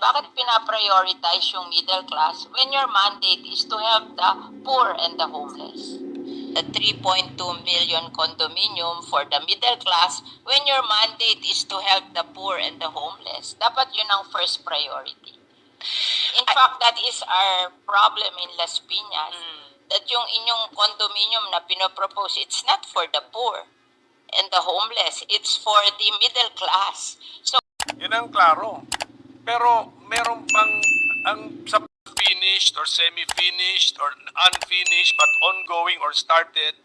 Bakit pinaprioritize yung middle class when your mandate is to help the poor and the homeless? The 3.2 million condominium for the middle class when your mandate is to help the poor and the homeless. Dapat yun ang first priority. In fact, that is our problem in Las Piñas. That yung inyong condominium na pinopropose, it's not for the poor and the homeless. It's for the middle class. So, Yun ang klaro. Pero meron pang ang sa finished or semi-finished or unfinished but ongoing or started.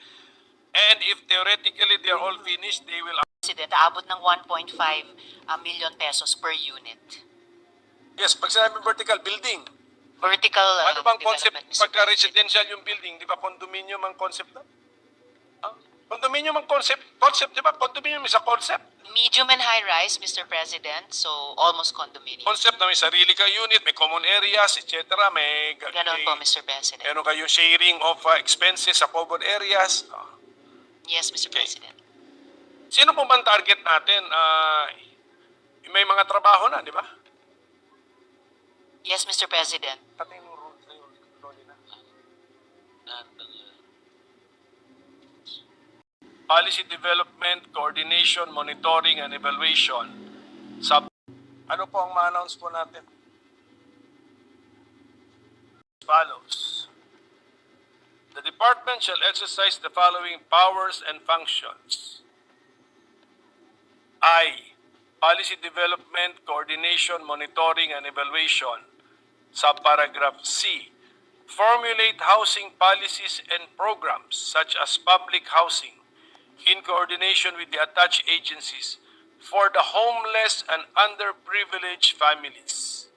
And if theoretically they're all finished, they will President, aabot ng 1.5 uh, million pesos per unit. Yes, pag sinabi vertical building, Vertical uh, ano bang concept development, Mr. pagka President. residential yung building, di ba condominium ang concept na? Condominium ang concept, concept, di ba? Condominium is a concept. Medium and high rise, Mr. President, so almost condominium. Concept na may sarili ka unit, may common areas, etc. May, Ganon po, Mr. President. meron kayong sharing of uh, expenses sa common areas. Ah. Yes, Mr. Okay. President. Sino po ba ang target natin? Ah, may mga trabaho na, di ba? Yes, Mr. President. Pati Policy Development, Coordination, Monitoring, and Evaluation. Sub ano po ang ma-announce po natin? Follows. The department shall exercise the following powers and functions. I. Policy Development, Coordination, Monitoring, and Evaluation. Subparagraph C. Formulate housing policies and programs such as public housing in coordination with the attached agencies for the homeless and underprivileged families.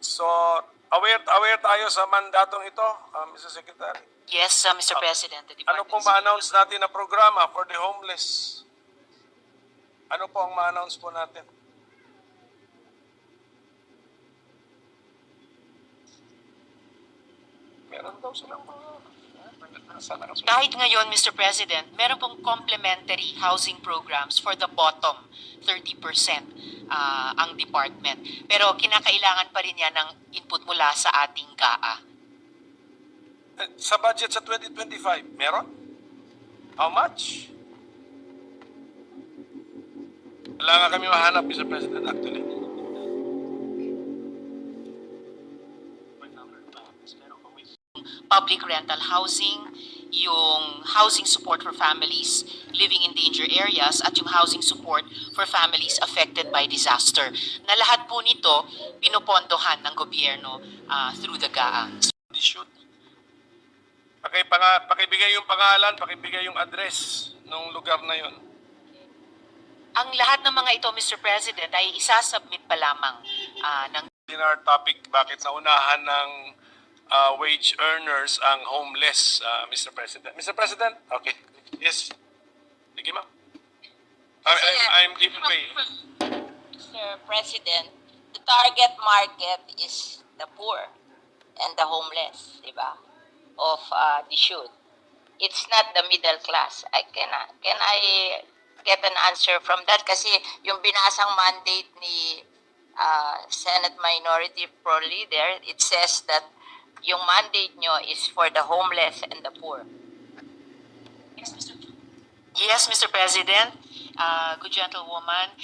So, aware aware tayo sa mandatong ito, uh, Mr. Secretary. Yes, uh, Mr. President. The Ano department po ma-announce natin na programa for the homeless? Ano po ang ma-announce po natin? Meron daw silang mga... Kahit ngayon, Mr. President, meron pong complementary housing programs for the bottom 30% ah, ang department. Pero kinakailangan pa rin yan ng input mula sa ating GAA. Eh, Sa budget sa 2025, meron? How much? Wala nga kami mahanap, Mr. President, actually. Public rental housing, yung housing support for families living in danger areas, at yung housing support for families affected by disaster. Na lahat po nito, pinupondohan ng gobyerno ah, through the GAA. They should. Pakipanga, pakibigay yung pangalan, pakibigay yung address ng lugar na yon. Ang lahat ng mga ito, Mr. President, ay isasubmit pa lamang ah, ng In our topic, bakit naunahan ng uh, wage earners ang homeless, uh, Mr. President? Mr. President? Okay. Yes. Sige, ma'am. I, I'm, I'm giving way. Mr. President, the target market is the poor and the homeless, di ba? Of uh, the should. It's not the middle class. I can, can I get an answer from that? Kasi yung binasang mandate ni uh, Senate Minority Pro Leader, it says that yung mandate nyo is for the homeless and the poor. Yes, Mr. President, uh, good gentlewoman.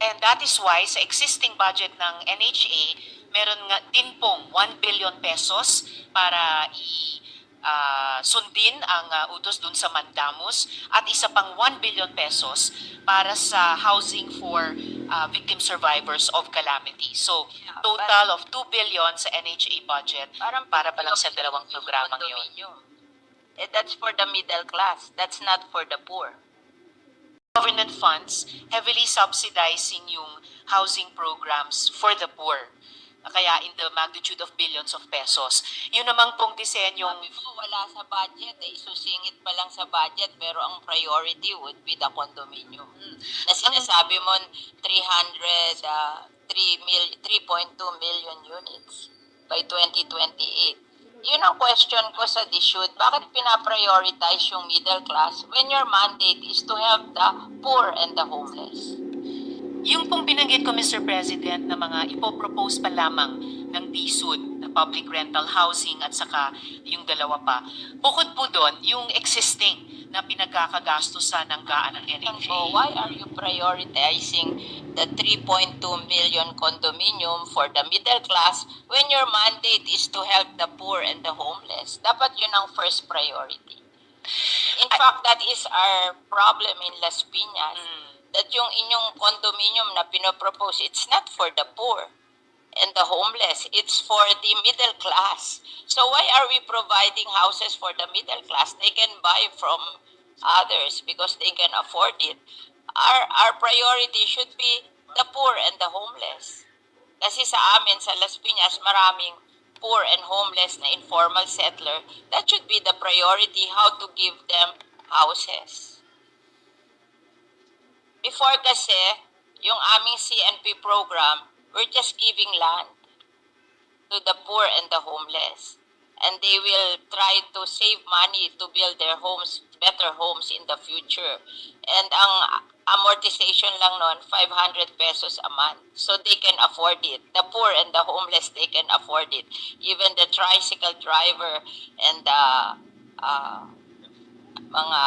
And that is why sa existing budget ng NHA, meron nga din pong 1 billion pesos para i ah, sundin ang ah, utos dun sa Mandamus at isa pang 1 billion pesos para sa housing for ah, victim survivors of calamity. So, total of 2 billion sa NHA budget Parang para pa lang sa dalawang programang condominium. Eh, that's for the middle class. That's not for the poor. government funds heavily subsidizing yung housing programs for the poor. Kaya in the magnitude of billions of pesos. Yun namang pong disenyong Sabi mo, wala sa budget eh. Susingit pa lang sa budget pero ang priority would be the condominium. Na sinasabi mo 300, uh, 3 mil, 3.2 million units by 2028. Yun ang question ko sa DSUD. Bakit pinaprioritize yung middle class when your mandate is to help the poor and the homeless? Yung pong binanggit ko, Mr. President, na mga ipopropose pa lamang ng DSUD, na public rental housing at saka yung dalawa pa. Bukod po doon, yung existing na pinagkakagastusan ng gaan ng NHA. Why are you prioritizing the 3.2 million condominium for the middle class when your mandate is to help the poor and the homeless? Dapat yun ang first priority. In fact, that is our problem in Las Piñas. Mm. That yung inyong condominium na pinopropose, it's not for the poor and the homeless. It's for the middle class. So why are we providing houses for the middle class? They can buy from others because they can afford it. Our our priority should be the poor and the homeless. Kasi sa amin, sa Las Piñas, maraming poor and homeless na informal settler. That should be the priority, how to give them houses. Before kasi, yung aming CNP program, we're just giving land to the poor and the homeless. And they will try to save money to build their homes, better homes in the future. And ang amortization lang nun, 500 pesos a month. So they can afford it. The poor and the homeless, they can afford it. Even the tricycle driver and the uh, mga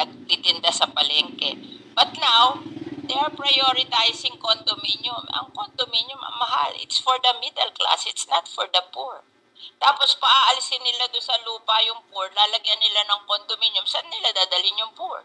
nagtitinda sa palengke. But now, they are prioritizing condominium. Ang condominium, ang mahal. It's for the middle class. It's not for the poor. Tapos paaalisin nila doon sa lupa yung poor, lalagyan nila ng condominium. Saan nila dadalhin yung poor?